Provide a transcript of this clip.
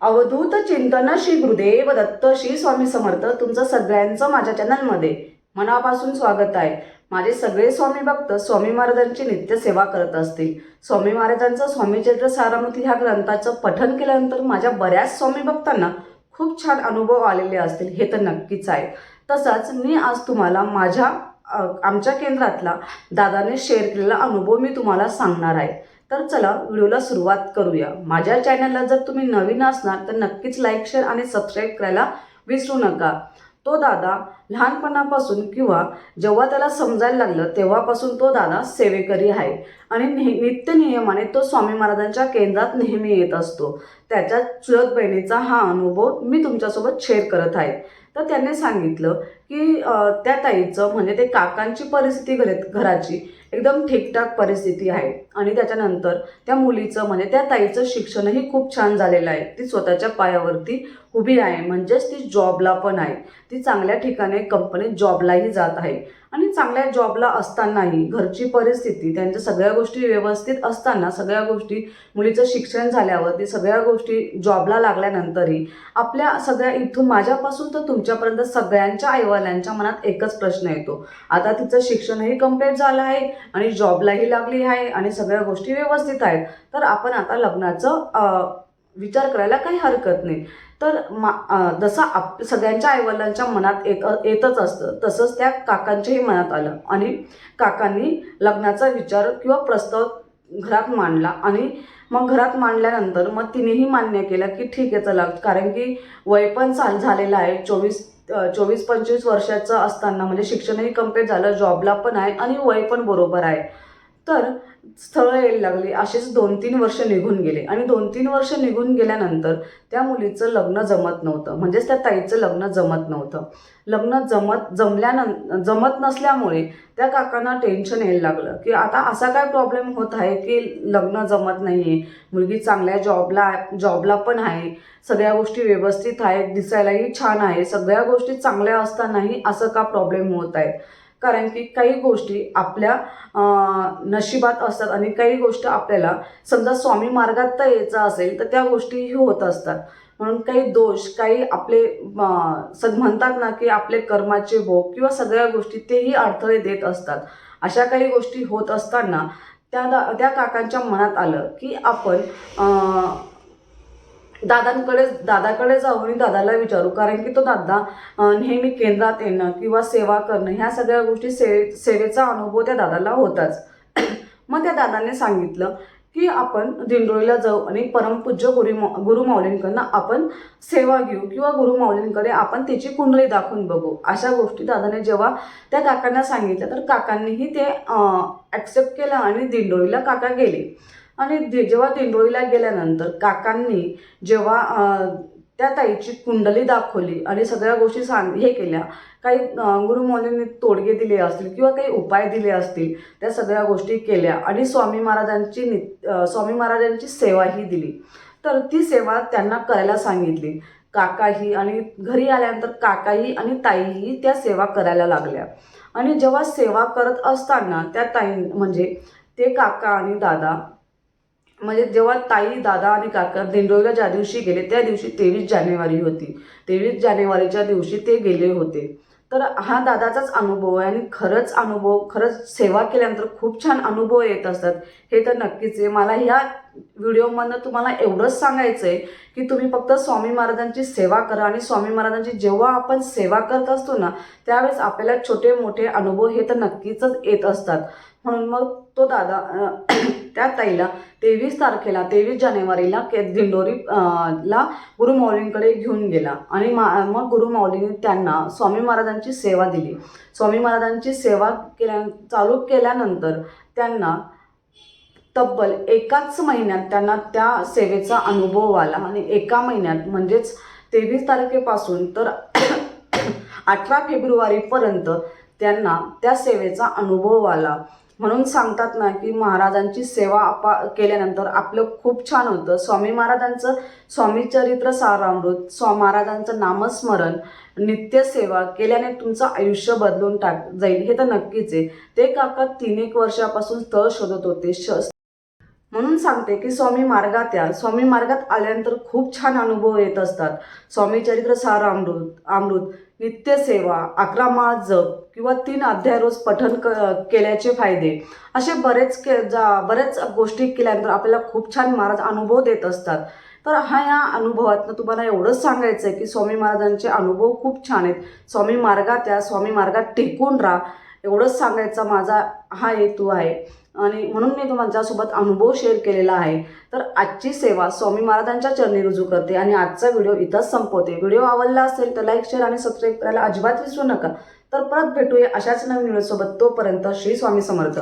अवधूत चिंतन श्री गुरुदेव दत्त श्री स्वामी समर्थ तुमचं सगळ्यांचं माझ्या चॅनलमध्ये मनापासून स्वागत आहे. माझे सगळे स्वामी भक्त स्वामी महाराजांची नित्य सेवा करत असतील. स्वामी महाराजांचं स्वामीचरित्र सारामती ह्या ग्रंथाचं पठन केल्यानंतर माझ्या बऱ्याच स्वामी भक्तांना खूप छान अनुभव आलेले असतील हे तर नक्कीच आहे. तसाच मी आज तुम्हाला माझ्या आमच्या केंद्रातला दादाने शेअर केलेला अनुभव मी तुम्हाला सांगणार आहे. तर चला व्हिडिओला सुरुवात करूया. माझ्या चॅनलला जर तुम्ही नवीन असणार तर नक्कीच लाईक शेअर आणि सबस्क्राईब करायला विसरू नका. तो दादा लहानपणापासून किंवा जेव्हा त्याला समजायला लागलं तेव्हापासून तो दादा सेवेकरी आहे. आणि नेह नित्य नियमाने तो स्वामी महाराजांच्या केंद्रात नेहमी येत असतो. त्याच्या चुलत बहिणीचा हा अनुभव मी तुमच्यासोबत शेअर करत आहे. तर त्यांनी सांगितलं की त्या ताईचं म्हणजे ते काकांची परिस्थिती घरात घराची एकदम ठीकठाक परिस्थिती आहे. आणि त्याच्यानंतर त्या मुलीचं म्हणजे त्या ताईचं शिक्षणही खूप छान झालेलं आहे. ती स्वतःच्या पायावरती उभी आहे. म्हणजेच ती जॉबला पण आहे. ती चांगल्या ठिकाणी कंपनीत जॉबलाही जात आहे. आणि चांगल्या जॉबला असतानाही घरची परिस्थिती त्यांच्या सगळ्या गोष्टी व्यवस्थित असताना सगळ्या गोष्टी मुलीचं शिक्षण झाल्यावर ती सगळ्या गोष्टी जॉबला लागल्यानंतरही आपल्या सगळ्या इथून माझ्यापासून तर तुमच्यापर्यंत सगळ्यांच्या आईवाल्यांच्या मनात एकच प्रश्न येतो. आता तिचं शिक्षणही कंप्लीट झालं आहे आणि जॉबलाही लागली आहे आणि सगळ्या गोष्टी व्यवस्थित आहेत. तर आपण आता लग्नाचं विचार करायला काही हरकत नाही. तर मा जसं आप सगळ्यांच्या आईवडिलांच्या मनात येत येतच असतं तसंच त्या काकांच्याही मनात आलं. आणि काकांनी लग्नाचा विचार किंवा प्रस्ताव घरात मांडला आणि मग घरात मांडल्यानंतर मग तिनेही मान्य केलं की ठीक आहे चला. कारण की वय पण चाल झालेलं आहे. चोवीस चोवीस पंचवीस वर्षाचं असताना म्हणजे शिक्षणही कंप्लीट झालं जॉबला पण आहे आणि वय पण बरोबर आहे. तर स्थळं यायला लागली. असेच दोन तीन वर्ष निघून गेले. आणि दोन तीन वर्ष निघून गेल्यानंतर त्या मुलीचं लग्न जमत नव्हतं. म्हणजेच त्या ताईचं लग्न जमत नव्हतं. लग्न जमत जमल्यानं जमत नसल्यामुळे त्या काकांना टेन्शन यायला लागलं की आता असा काय प्रॉब्लेम होत आहे की लग्न जमत नाही आहे मुलगी चांगल्या जॉबला जॉबला पण आहे. सगळ्या गोष्टी व्यवस्थित आहेत. दिसायलाही छान आहे. सगळ्या गोष्टी चांगल्या असतानाही असं का प्रॉब्लेम होत आहेत? कारण की काही गोष्टी आपल्या नशिबात असतात आणि काही गोष्ट आपल्याला समजा स्वामी मार्गात तर यायचं असेल तर त्या गोष्टीही होत असतात. म्हणून काही दोष काही आपले सद सग म्हणतात ना की आपले कर्माचे भोग किंवा सगळ्या गोष्टी तेही अडथळे देत असतात. अशा काही गोष्टी होत असताना त्या दा त्या काकांच्या मनात आलं की आपण दादांकडे दादाकडे जाऊ आणि दादाला विचारू. कारण की तो दादा नेहमी केंद्रात येणं किंवा सेवा करणं ह्या सगळ्या गोष्टी से सेवेचा अनुभव त्या दादाला होताच. मग त्या दादाने सांगितलं की आपण दिंडोळीला जाऊ आणि परमपूज्य गुरु गुरु माऊलींकडनं आपण सेवा घेऊ किंवा गुरु माऊलींकडे आपण त्याची कुंडली दाखवून बघू. अशा गोष्टी दादाने जेव्हा त्या काकांना सांगितल्या तर काकांनीही ते ॲक्सेप्ट केलं आणि दिंडोळीला काका गेले. आणि जेव्हा दिंडोळीला गेल्यानंतर काकांनी जेव्हा त्या ताईची कुंडली दाखवली आणि सगळ्या गोष्टी सांग हे केल्या काही गुरुमौलींनी तोडगे दिले असतील किंवा काही उपाय दिले असतील त्या सगळ्या गोष्टी केल्या आणि स्वामी महाराजांची नि स्वामी महाराजांची सेवाही दिली. तर ती सेवा त्यांना करायला सांगितली. काकाही आणि घरी आल्यानंतर काकाही आणि ताईही त्या सेवा करायला लागल्या. आणि जेव्हा सेवा करत असताना त्या ताई म्हणजे ते काका आणि दादा म्हणजे जेव्हा ताई दादा आणि काका दिंडोरीला ज्या दिवशी गेले त्या दिवशी तेवीस जानेवारी होती. तेवीस जानेवारीच्या दिवशी ते गेले होते. तर हा दादाचाच अनुभव आहे आणि खरंच अनुभव खरंच सेवा केल्यानंतर खूप छान अनुभव येत असतात. हे तर नक्कीच आहे. मला ह्या व्हिडिओमधनं तुम्हाला एवढंच सांगायचं आहे की तुम्ही फक्त स्वामी महाराजांची सेवा करा आणि स्वामी महाराजांची जेव्हा आपण सेवा करत असतो ना त्यावेळेस आपल्याला छोटे मोठे अनुभव हे तर नक्कीच येत असतात. म्हणून मग तो दादा त्या ताईला तेवीस तारखेला तेवीस जानेवारीला के दिंडोरी ला गुरुमौलींकडे घेऊन गेला. आणि मा मग गुरुमौलींनी त्यांना स्वामी महाराजांची सेवा दिली. स्वामी महाराजांची सेवा केल्या चालू केल्यानंतर त्यांना तब्बल एकाच महिन्यात त्यांना त्या सेवेचा अनुभव आला. आणि एका महिन्यात म्हणजेच तेवीस तारखेपासून तर अठरा फेब्रुवारीपर्यंत त्यांना त्या सेवेचा अनुभव आला. म्हणून सांगतात ना की महाराजांची सेवा आपा केल्यानंतर आपलं खूप छान होतं. स्वामी महाराजांचं स्वामी चरित्र सारामृत स्वा महाराजांचं नामस्मरण नित्यसेवा केल्याने तुमचं आयुष्य बदलून टाक जाईल. हे तर नक्कीच आहे. ते काका तीन एक वर्षापासून स्थळ शोधत होते. श म्हणून सांगते की स्वामी मार्गात या. स्वामी मार्गात आल्यानंतर खूप छान अनुभव येत असतात. स्वामी चरित्र सार अमृत अमृत नित्यसेवा अकरा माळ जप किंवा तीन अध्याय रोज पठन क केल्याचे फायदे. असे बरेच के जा बरेच गोष्टी केल्यानंतर आपल्याला खूप छान महाराज अनुभव देत असतात. तर हा या अनुभवातनं तुम्हाला एवढंच सांगायचं आहे की स्वामी महाराजांचे अनुभव खूप छान आहेत. स्वामी मार्गात या स्वामी मार्गात टिकून राहा. एवढंच सांगायचा माझा हा हेतू आहे. आणि म्हणून मी तुमच्यासोबत अनुभव शेअर केलेला आहे. तर आजची सेवा स्वामी महाराजांच्या चरणी रुजू करते आणि आजचा व्हिडिओ इथंच संपवते. व्हिडिओ आवडला असेल तर लाईक शेअर आणि सबस्क्राईब करायला अजिबात विसरू नका. तर परत भेटूया अशाच नवीन व्हिडिओसोबत तोपर्यंत श्री स्वामी समर्थ.